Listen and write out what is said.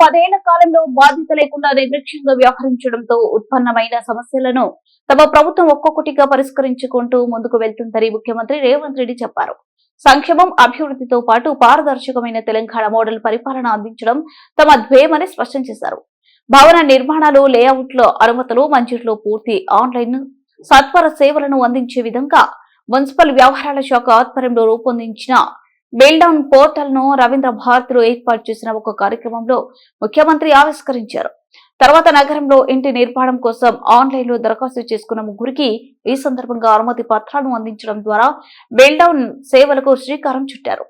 పదేళ్ళ కాలంలో బాధ్యత లేకుండా నిర్లక్ష్యంగా వ్యవహరించడంతో ఉత్పన్నమైన సమస్యలను తమ ప్రభుత్వం ఒక్కొక్కటిగా పరిష్కరించుకుంటూ ముందుకు వెళ్తుందని ముఖ్యమంత్రి రేవంత్ రెడ్డి చెప్పారు. సంక్షేమం అభివృద్ధితో పాటు పారదర్శకమైన తెలంగాణ మోడల్ పరిపాలన అందించడం తమ ధ్యేయమని స్పష్టం చేశారు. భవన నిర్మాణాలు లేఅవుట్లో అనుమతులు మంచిట్లో పూర్తి ఆన్లైన్ సత్వర సేవలను అందించే విధంగా మున్సిపల్ వ్యవహారాల శాఖ ఆధ్వర్యంలో రూపొందించిన డౌన్ పోర్టల్ను రవీంద్ర భారతిలో ఏర్పాటు చేసిన ఒక కార్యక్రమంలో ముఖ్యమంత్రి ఆవిష్కరించారు. తర్వాత నగరంలో ఇంటి నిర్మాణం కోసం ఆన్లైన్లో దరఖాస్తు చేసుకున్న ముగ్గురికి ఈ సందర్భంగా అనుమతి పత్రాలను అందించడం ద్వారా డౌన్ సేవలకు శ్రీకారం చుట్టారు.